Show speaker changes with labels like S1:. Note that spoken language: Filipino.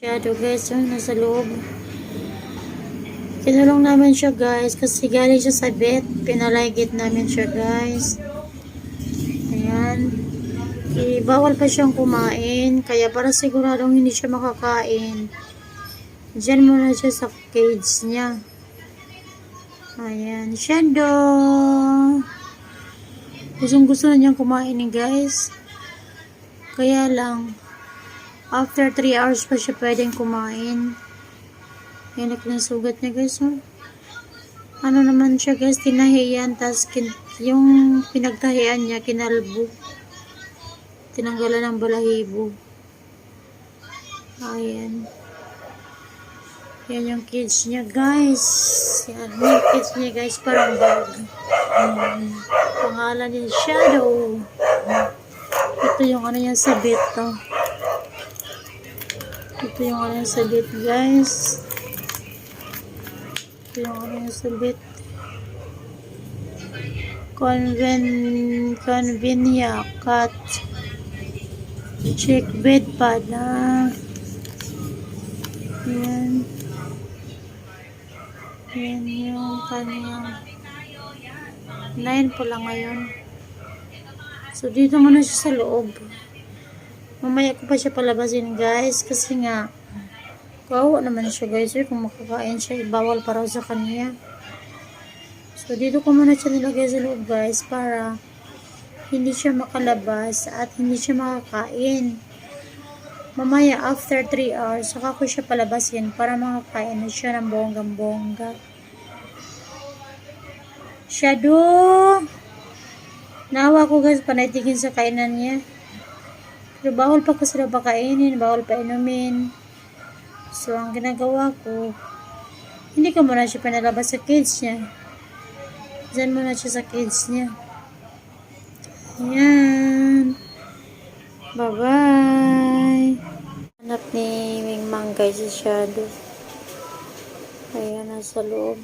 S1: Shadow guys, yun, nasa loob. Kinulong namin siya guys kasi galing siya sa vet. Pinaligit namin siya guys. Ayan. Eh, bawal pa siyang kumain. Kaya para siguradong hindi siya makakain. Diyan muna siya sa cage niya. Ayan. Shadow. Gustong gusto na niyang kumain ni guys. Kaya lang, after 3 hours pa siya pwedeng kumain. Yan ang sugat niya guys. Oh. Ano naman siya guys, tinahiyan. Tapos yung pinagtahian niya, kinalbo. Tinanggalan ng balahibo. Ayan. Yan yung kids niya guys. Yan yung kids niya guys, parang bag. Hmm. Pangalan niya Shadow. Ito yung ano yan sa bit to. Ito yung ano yan sa bit guys. Ito yung ano yan sa bit. Conven, convenia cut. Check bed pad na. Yan. Yan yung kanyang 9 po lang ngayon. So, dito muna siya sa loob. Mamaya ko pa siya palabasin, guys. Kasi nga, kawawa naman siya, guys. Eh, kung makakain siya, bawal para sa kanya. So, dito ko muna siya nilagay sa loob, guys. Para hindi siya makalabas at hindi siya makakain. Mamaya, after 3 hours, saka ko siya palabasin para makakain na siya ng bonggang-bongga. Shadow! Nawa ko guys, panaitigin sa kainan niya. Pero bawal pa kasi daw pakainin, bawal pa inumin. So, ang ginagawa ko, hindi ko muna siya pinalabas sa kids niya. Diyan muna siya sa kids niya. Ayan. Bye-bye. Hanap ni Ming Mang guys si Shadow. Ayan, nasa loob.